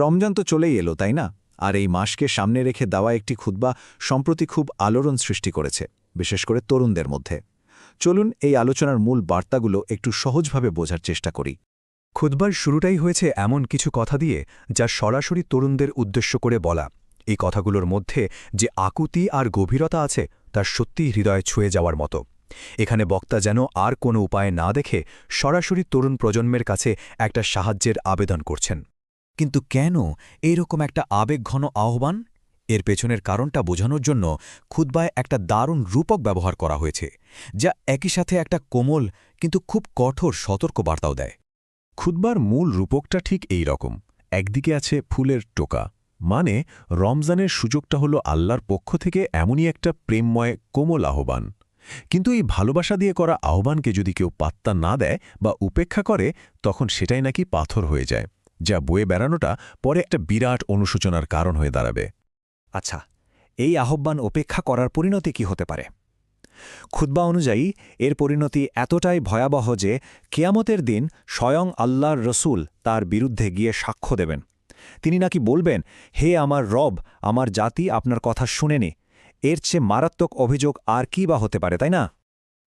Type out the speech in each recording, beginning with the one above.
রমজান তো চলেই এলো, তাই না? আর এই মাসকে সামনে রেখে দেওয়া একটি খুদ্া সম্প্রতি খুব আলোড়ন সৃষ্টি করেছে, বিশেষ করে তরুণদের মধ্যে। চলুন এই আলোচনার মূল বার্তাগুলো একটু সহজভাবে বোঝার চেষ্টা করি। খুদবার শুরুটাই হয়েছে এমন কিছু কথা দিয়ে, যা সরাসরি তরুণদের উদ্দেশ্য করে বলা। এই কথাগুলোর মধ্যে যে আকুতি আর গভীরতা আছে তার সত্যিই হৃদয়ে ছুঁয়ে যাওয়ার মতো। এখানে বক্তা যেন আর কোনো উপায় না দেখে সরাসরি তরুণ প্রজন্মের কাছে একটা সাহায্যের আবেদন করছেন। কিন্তু কেন এইরকম একটা আবেগঘন আহ্বান? এর পেছনের কারণটা বোঝানোর জন্য খুদ্বায় একটা দারুণ রূপক ব্যবহার করা হয়েছে, যা একই সাথে একটা কোমল কিন্তু খুব কঠোর সতর্ক বার্তাও দেয়। খুদবার মূল রূপকটা ঠিক এই রকম একদিকে আছে ফুলের টোকা মানে রমজানের সুযোগটা হলো আল্লাহর পক্ষ থেকে এমনই একটা প্রেমময়, কোমল আহ্বান। কিন্তু এই ভালোবাসা দিয়ে করা আহ্বানকে যদি কেউ পাত্তা না দেয় বা উপেক্ষা করে, তখন সেটাই নাকি পাথর হয়ে যায়। যা বয়ে বেড়ানোটা পরে একটা বিরাট অনুশোচনার কারণ হয়ে দাঁড়াবে। আচ্ছা এই আহ্বান উপেক্ষা করার পরিণতি কি হতে পারে? খুদ্া অনুযায়ী, এর পরিণতি এতটাই ভয়াবহ যে কেয়ামতের দিন স্বয়ং আল্লাহর রসুল তার বিরুদ্ধে গিয়ে সাক্ষ্য দেবেন। তিনি নাকি বলবেন, হে আমার রব, আমার জাতি আপনার কথা শুনেনি। এর চেয়ে মারাত্মক অভিযোগ আর কি বা হতে পারে, তাই না?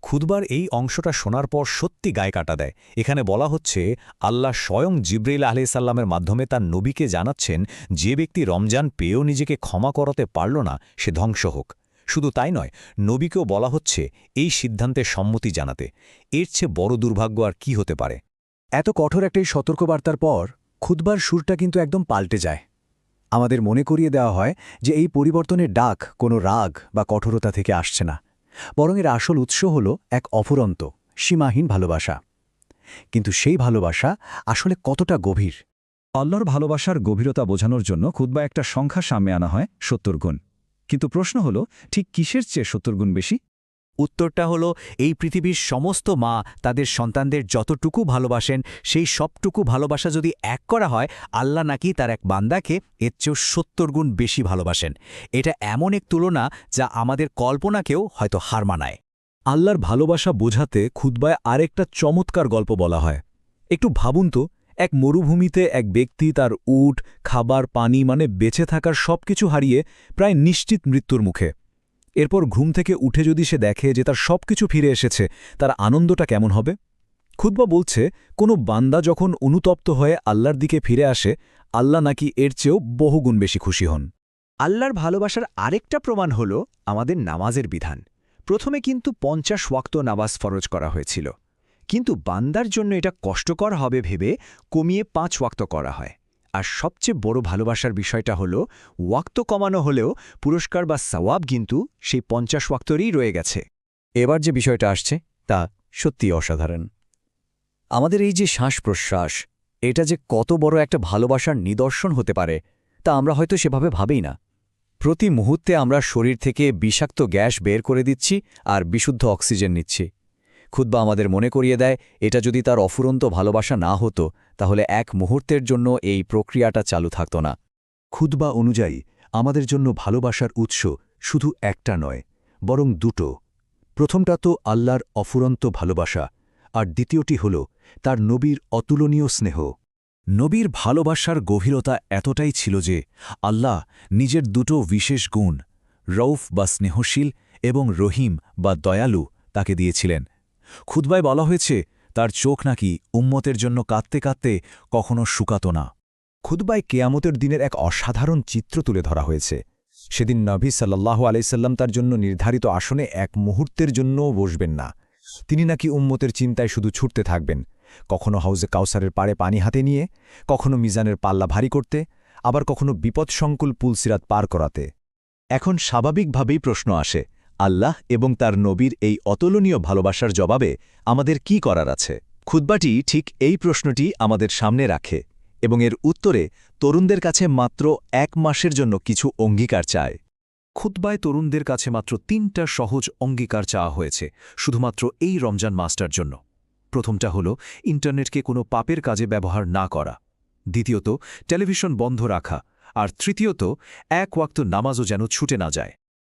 খুদবার এই অংশটা শোনার পর সত্যি গায়ে কাটা দেয়। এখানে বলা হচ্ছে, আল্লাহ স্বয়ং জিব্রাইল আলহিসাল্লামের মাধ্যমে তার নবীকে জানাচ্ছেন, যে ব্যক্তি রমজান পেয়েও নিজেকে ক্ষমা করাতে পারল না, সে ধ্বংস হোক। শুধু তাই নয়, নবীকেও বলা হচ্ছে, এই সিদ্ধান্তে সম্মতি জানাতে। এর চেয়ে বড় দুর্ভাগ্য আর কি হতে পারে? এত কঠোর একটি সতর্কবার্তার পর, খুদবার সুরটা কিন্তু একদম পাল্টে যায়। আমাদের মনে করিয়ে দেওয়া হয় যে এই পরিবর্তনের ডাক কোনো রাগ বা কঠোরতা থেকে আসছে না। বরং এর আসল উৎস হল এক অফুরন্ত, সীমাহীন ভালোবাসা। কিন্তু সেই ভালোবাসা আসলে কতটা গভীর? আল্লাহর ভালোবাসার গভীরতা বোঝানোর জন্য খুদ্া একটা সংখ্যা সামনে আনা হয় সত্তর গুণ। কিন্তু প্রশ্ন হল, ঠিক কিসের চেয়ে সত্তর গুণ বেশি? উত্তরটা হলো, এই পৃথিবীর সমস্ত মা তাদের সন্তানদের যতটুকু ভালোবাসেন, সেই সবটুকু ভালোবাসা যদি এক করা হয়, আল্লাহ নাকি তার এক বান্দাকে এর চেয়েও সত্তর গুণ বেশি ভালোবাসেন। এটা এমন এক তুলনা যা আমাদের কল্পনাকেও হয়তো হার মানায়। আল্লাহর ভালোবাসা বোঝাতে খুদ্বায় আরেকটা চমৎকার গল্প বলা হয়। একটু ভাবুন তো, এক মরুভূমিতে এক ব্যক্তি তার উট, খাবার, পানি মানে বেঁচে থাকার সবকিছু হারিয়ে প্রায় নিশ্চিত মৃত্যুর মুখে। এরপর ঘুম থেকে উঠে যদি সে দেখে যে তার সবকিছু ফিরে এসেছে, তার আনন্দটা কেমন হবে? খুদ্া বলছে, কোনো বান্দা যখন অনুতপ্ত হয়ে আল্লাহর দিকে ফিরে আসে, আল্লাহ নাকি এর চেয়েও বহুগুণ বেশি খুশি হন। আল্লাহর ভালোবাসার আরেকটা প্রমাণ হল আমাদের নামাজের বিধান। প্রথমে কিন্তু পঞ্চাশ ওয়াক্ত নামাজ ফরজ করা হয়েছিল। কিন্তু বান্দার জন্য এটা কষ্টকর হবে ভেবে কমিয়ে পাঁচ ওয়াক্ত করা হয়। আর সবচেয়ে বড় ভালোবাসার বিষয়টা হল, ওয়াক্ত কমানো হলেও পুরস্কার বা সওয়াব কিন্তু সেই পঞ্চাশ ওয়াক্তরই রয়ে গেছে। এবার যে বিষয়টা আসছে, তা সত্যি অসাধারণ। আমাদের এই যে শ্বাস প্রশ্বাস এটা যে কত বড় একটা ভালোবাসার নিদর্শন হতে পারে, তা আমরা হয়তো সেভাবে ভাবেই না। প্রতি মুহূর্তে আমরা শরীর থেকে বিষাক্ত গ্যাস বের করে দিচ্ছি আর বিশুদ্ধ অক্সিজেন নিচ্ছি। খুদ্া আমাদের মনে করিয়ে দেয়, এটা যদি তার অফুরন্ত ভালোবাসা না হতো তাহলে এক মুহূর্তের জন্য এই প্রক্রিয়াটা চালু থাকত না। খুদবা অনুযায়ী, আমাদের জন্য ভালোবাসার উৎস শুধু একটা নয়, বরং দুটো। প্রথমটা তো আল্লাহর অফুরন্ত ভালোবাসা, আর দ্বিতীয়টি হল তার নবীর অতুলনীয় স্নেহ। নবীর ভালোবাসার গভীরতা এতটাই ছিল যে আল্লাহ নিজের দুটো বিশেষ গুণ রৌফ বা স্নেহশীল এবং রহিম বা দয়ালু, তাকে দিয়েছিলেন। খুদ্বায় বলা হয়েছে তার চোখ নাকি উম্মতের জন্য কাঁদতে কাঁদতে কখনো শুকাত না। খুদ্বায় কেয়ামতের দিনের এক অসাধারণ চিত্র তুলে ধরা হয়েছে। সেদিন নবী সাল্লাহ আলাইসাল্লাম তার জন্য নির্ধারিত আসনে এক মুহূর্তের জন্যও বসবেন না। তিনি নাকি উম্মতের চিন্তায় শুধু ছুটতে থাকবেন। কখনো হাউজে কাউসারের পাড়ে পানি হাতে নিয়ে, কখনো মিজানের পাল্লা ভারী করতে, আবার কখনো বিপদসংকুল পুলসিরাত পার করাতে। এখন স্বাভাবিকভাবেই প্রশ্ন আসে আল্লাহ এবং তার নবীর এই অতুলনীয় ভালোবাসার জবাবে আমাদের কি করার আছে? খুদ্বাটি ঠিক এই প্রশ্নটি আমাদের সামনে রাখে এবং এর উত্তরে তরুণদের কাছে মাত্র এক মাসের জন্য কিছু অঙ্গীকার চায়। খুদ্বায় তরুণদের কাছে মাত্র তিনটা সহজ অঙ্গীকার চাওয়া হয়েছে, শুধুমাত্র এই রমজান মাস্টার জন্য। প্রথমটা হল, ইন্টারনেটকে কোনো পাপের কাজে ব্যবহার না করা। দ্বিতীয়ত, টেলিভিশন বন্ধ রাখা। আর তৃতীয়ত, এক ওয়াক্ত নামাজও যেন ছুটে না যায়।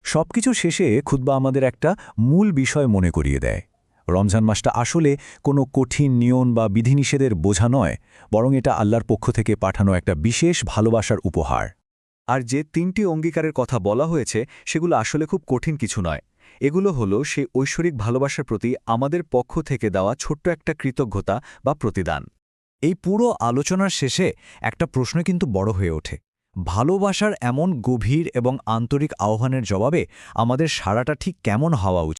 সবকিছু শেষে খুদ্া আমাদের একটা মূল বিষয় মনে করিয়ে দেয়। রমজান মাসটা আসলে কোনো কঠিন নিয়ম বা বিধিনিষেধের বোঝা নয়, বরং এটা আল্লাহর পক্ষ থেকে পাঠানো একটা বিশেষ ভালোবাসার উপহার। আর যে তিনটি অঙ্গীকারের কথা বলা হয়েছে, সেগুলো আসলে খুব কঠিন কিছু নয়। এগুলো হলো সেই ঐশ্বরিক ভালোবাসার প্রতি আমাদের পক্ষ থেকে দেওয়া ছোট্ট একটা কৃতজ্ঞতা বা প্রতিদান। এই পুরো আলোচনার শেষে একটা প্রশ্ন কিন্তু বড় হয়ে ওঠে। ভালোবাসার এমন গভীর এবং আন্তরিক আহ্বানের জবাবে আমাদের সারাটা ঠিক কেমন হওয়া উচিত?